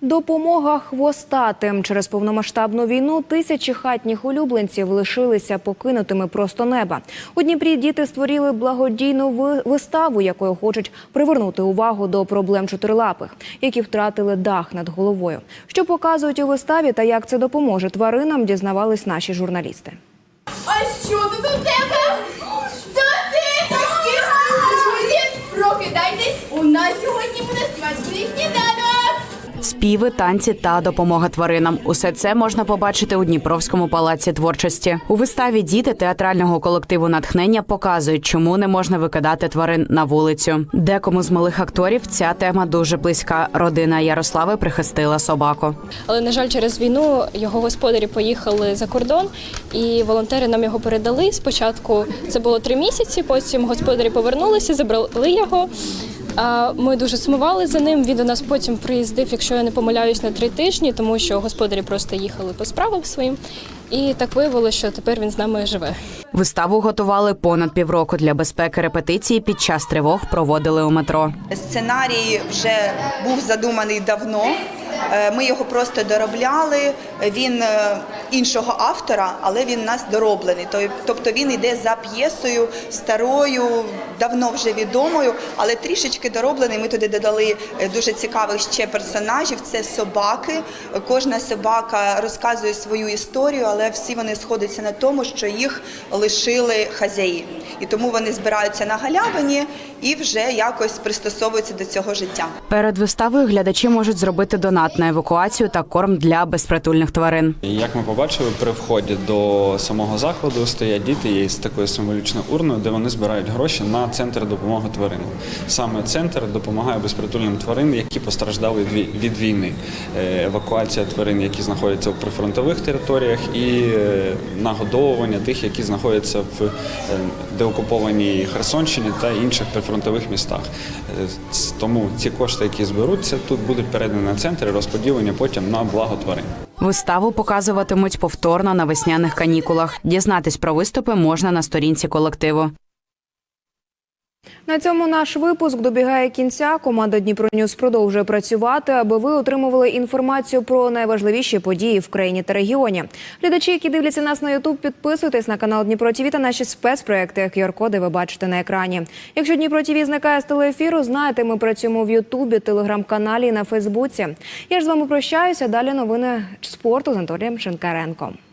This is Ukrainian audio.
Допомога хвостатим через повномасштабну війну тисячі хатніх улюбленців лишилися покинутими просто неба. У Дніпрі діти створили благодійну виставу, якою хочуть привернути увагу до проблем чотирилапих, які втратили дах над головою. Що показують у виставі та як це допоможе тваринам, дізнавались наші журналісти. А що тут у тебе? Прокидайтесь! У нас сьогодні буде смачний сніданок! Співи, танці та допомога тваринам. Усе це можна побачити у Дніпровському палаці творчості. У виставі діти театрального колективу натхнення показують, чому не можна викидати тварин на вулицю. Декому з малих акторів ця тема дуже близька. Родина Ярослави прихистила собаку. Але на жаль, через війну його господарі поїхали за кордон, і волонтери нам його передали. Спочатку це було три місяці. Потім господарі повернулися, забрали його. Ми дуже сумували за ним. Він до нас потім приїздив, якщо я не помиляюсь, на три тижні, тому що господарі просто їхали по справам своїм. І так виявилося, що тепер він з нами живе. Виставу готували понад півроку для безпеки репетиції. Під час тривог проводили у метро. Сценарій вже був задуманий давно. Е, Ми його просто доробляли. Він е, іншого автора, але він у нас дороблений. Тобто він йде за п'єсою старою, давно вже відомою, але трішечки дороблений. Ми туди додали е, дуже цікавих ще персонажів. Це собаки. Кожна собака розказує свою історію, але всі вони сходяться на тому, що їх лишили хазяї. І тому вони збираються на галявині і вже якось пристосовуються до цього життя. Перед виставою глядачі можуть зробити донат на евакуацію та корм для безпритульних тварин. Як ми побачили, при вході до самого закладу стоять діти є з такою символічною урною, де вони збирають гроші на центр допомоги тваринам. Саме центр допомагає безпритульним тварин, які постраждали від- від війни. Е, Евакуація тварин, які знаходяться в прифронтових територіях, і е, нагодовування тих, які знаходяться в е, деокупованій Херсонщині та інших прифронтових містах. Тому ці кошти, які зберуться, тут будуть передані на центр і розподілені потім на благо тварин. Виставу показуватимуть повторно на весняних канікулах. Дізнатись про виступи можна на сторінці колективу. На цьому наш випуск добігає кінця. Команда Дніпро Ньюс продовжує працювати, аби ви отримували інформацію про найважливіші події в країні та регіоні. Глядачі, які дивляться нас на Ютуб, підписуйтесь на канал Дніпро ТВ та наші спецпроекти. QR-коди ви бачите на екрані. Якщо Дніпро ТВ зникає з телеефіру, знаєте, ми працюємо в Ютубі, телеграм-каналі і на Фейсбуці. Я ж з вами прощаюся. Далі новини спорту з Анатолієм Шинкаренком.